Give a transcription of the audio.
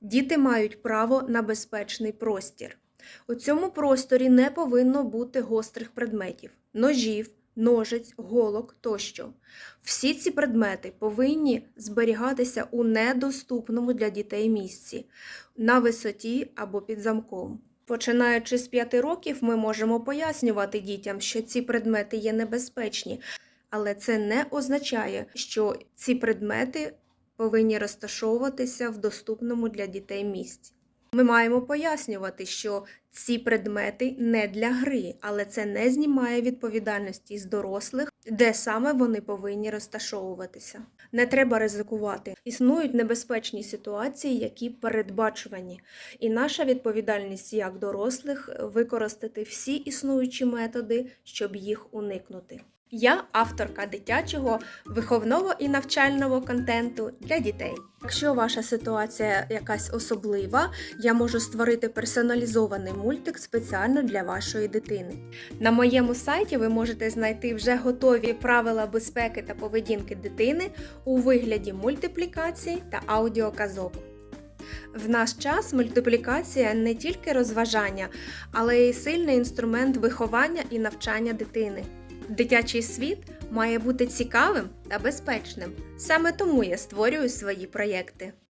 Діти мають право на безпечний простір. У цьому просторі не повинно бути гострих предметів, ножів, ножиць, голок тощо. Всі ці предмети повинні зберігатися у недоступному для дітей місці, на висоті або під замком. Починаючи з 5 років, ми можемо пояснювати дітям, що ці предмети є небезпечні, але це не означає, що ці предмети повинні розташовуватися в доступному для дітей місці. Ми маємо пояснювати, що ці предмети не для гри, але це не знімає відповідальності з дорослих, де саме вони повинні розташовуватися. Не треба ризикувати. Існують небезпечні ситуації, які передбачувані, і наша відповідальність як дорослих використати всі існуючі методи, щоб їх уникнути. Я авторка дитячого виховного і навчального контенту для дітей. Якщо ваша ситуація якась особлива, я можу створити персоналізований мультик спеціально для вашої дитини. На моєму сайті ви можете знайти вже готові правила безпеки та поведінки дитини у вигляді мультиплікацій та аудіоказок. В наш час мультиплікація не тільки розважання, але й сильний інструмент виховання і навчання дитини. Дитячий світ має бути цікавим та безпечним. Саме тому я створюю свої проєкти.